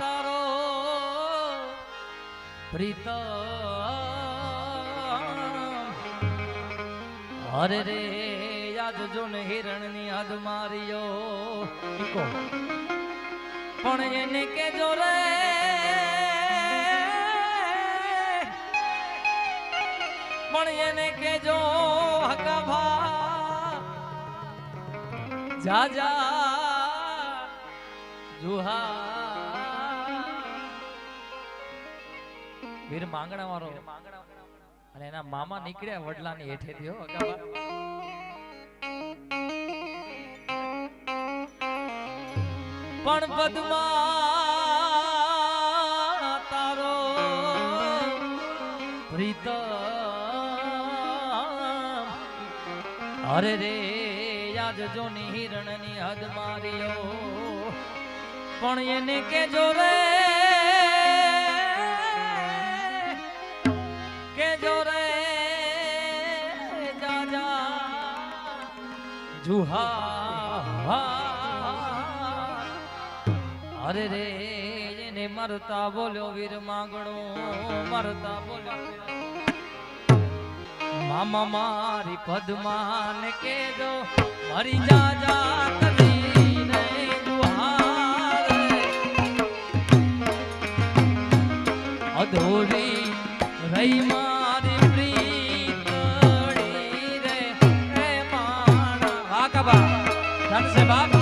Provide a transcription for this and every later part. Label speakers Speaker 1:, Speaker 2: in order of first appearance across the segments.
Speaker 1: તારો પ્રીત. અરે રે યાદ જો ને હિરણની હદ માર્યો પણ એને કેજો રે. પણ એને કેજો જો ભા જા જા જુહા વીર માંગણા વાળો. અને એના મામા નીકળ્યા વડલાની હેઠે થયો પણ પદ્મા તારો પ્રીતમ અરે રે યાદ જો ની હિરણની હદ માર્યો. પણ એને કેજો રે જુહા અરે રે, એને મરતા બોલ્યો વીર માંગણો, મરતા બોલ્યો. મામા મારી પદ્માન કે મરી જા જા અધોરી જુહાર અધૂરી રહી સે બાપ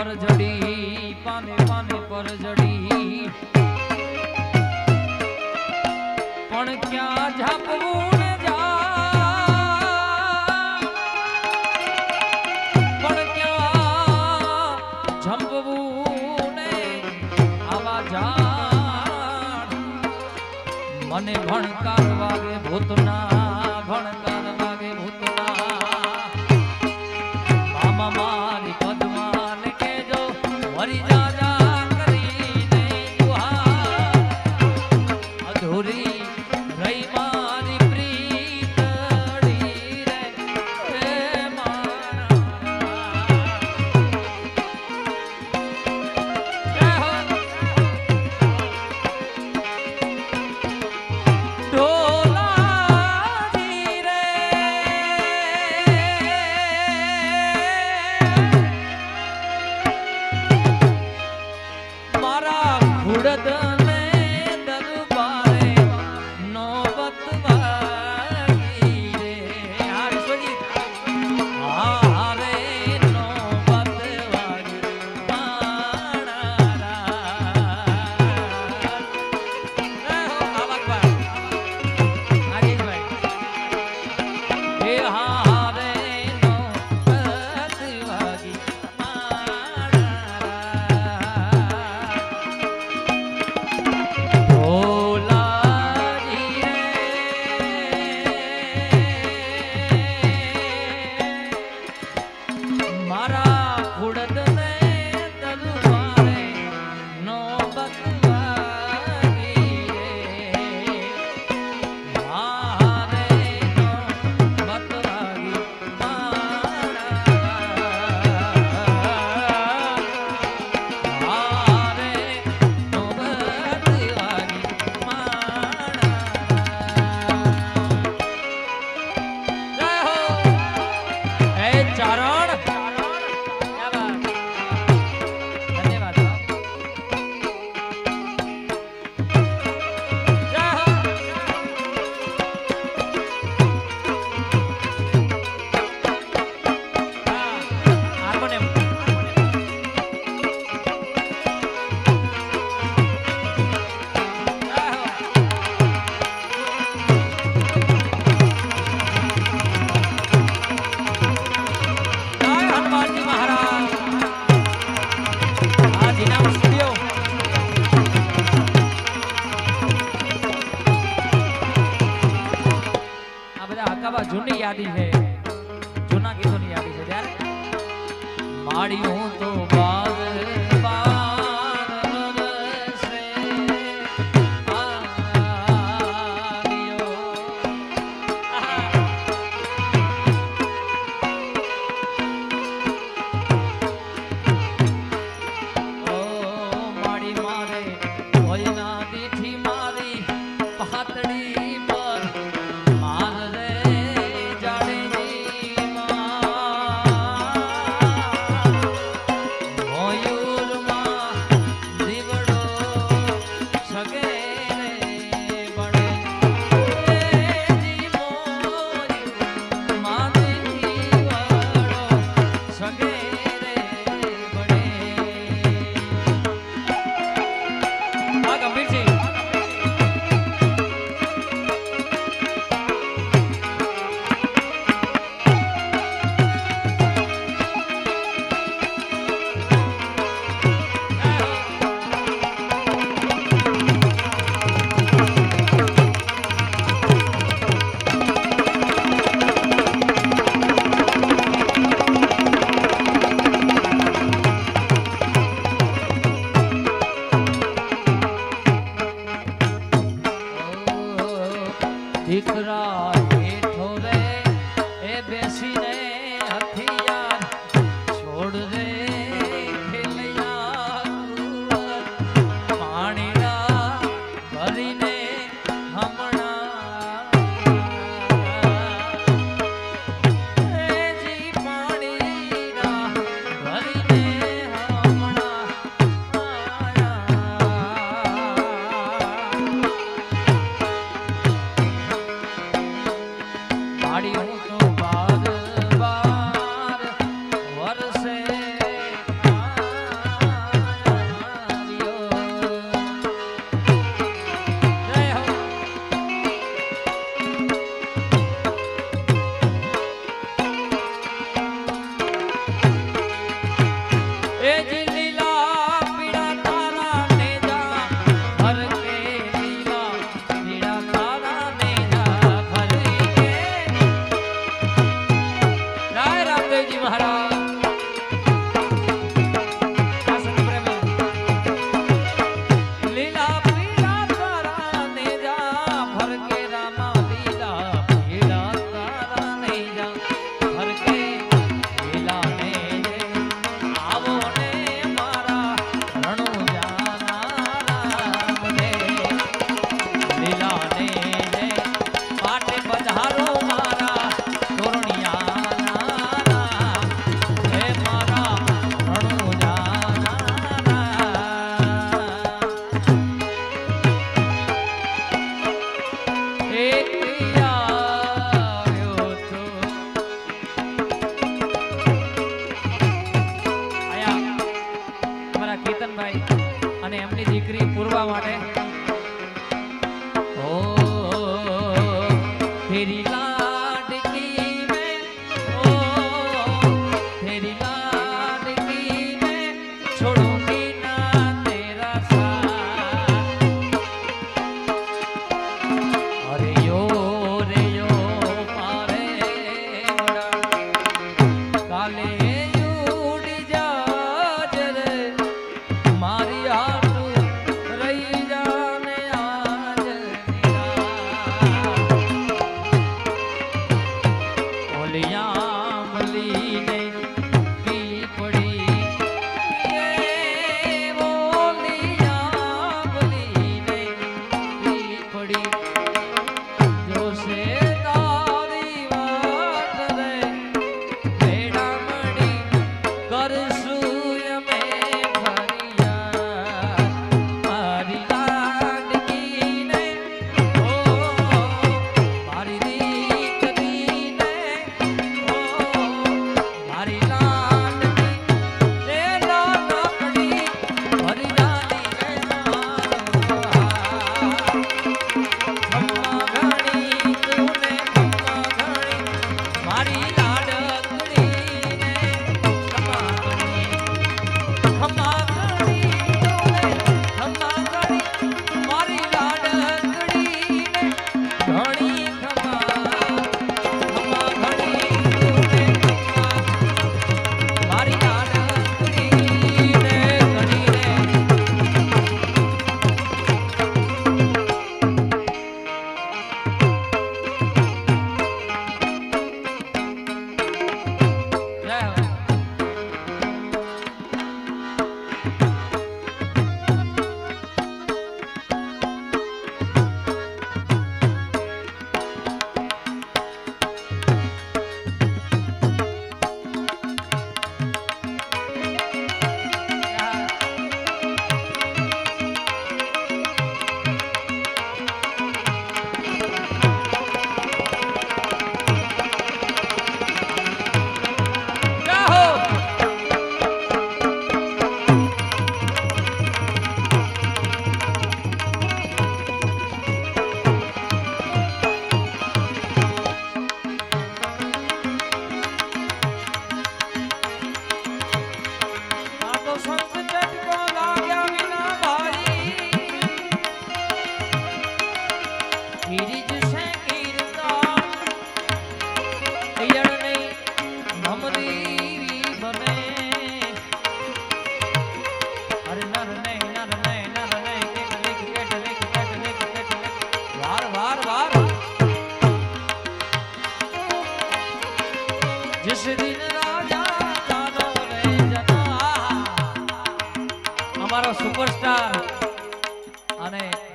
Speaker 1: પર જડી પાને પાને પર મને ભણકાર ભૂતના ભણકાર.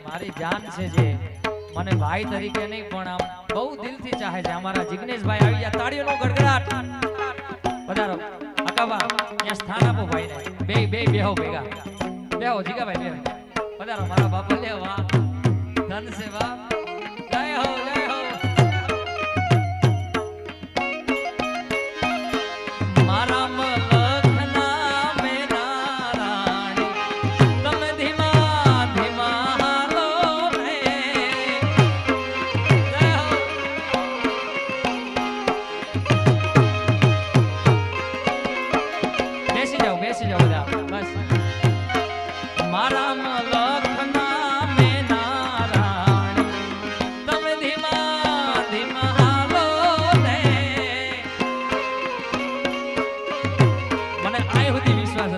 Speaker 1: મારી જાન છે જે. મને ભાઈ તરીકે નહીં, પણ આમ બહુ દિલથી ચાહે છે. અમારા જિગ્નેશભાઈ આવી ગયા. તાળીઓનો ગડગડાટ. વધારો અકાબા ત્યાં સ્થાન આપો ભાઈને. બે બે, બેહો ભેગા. બેહો, જીગાભાઈ, બેહો. વધારો મારા બાપા લે વાહ. ધન જય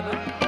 Speaker 1: না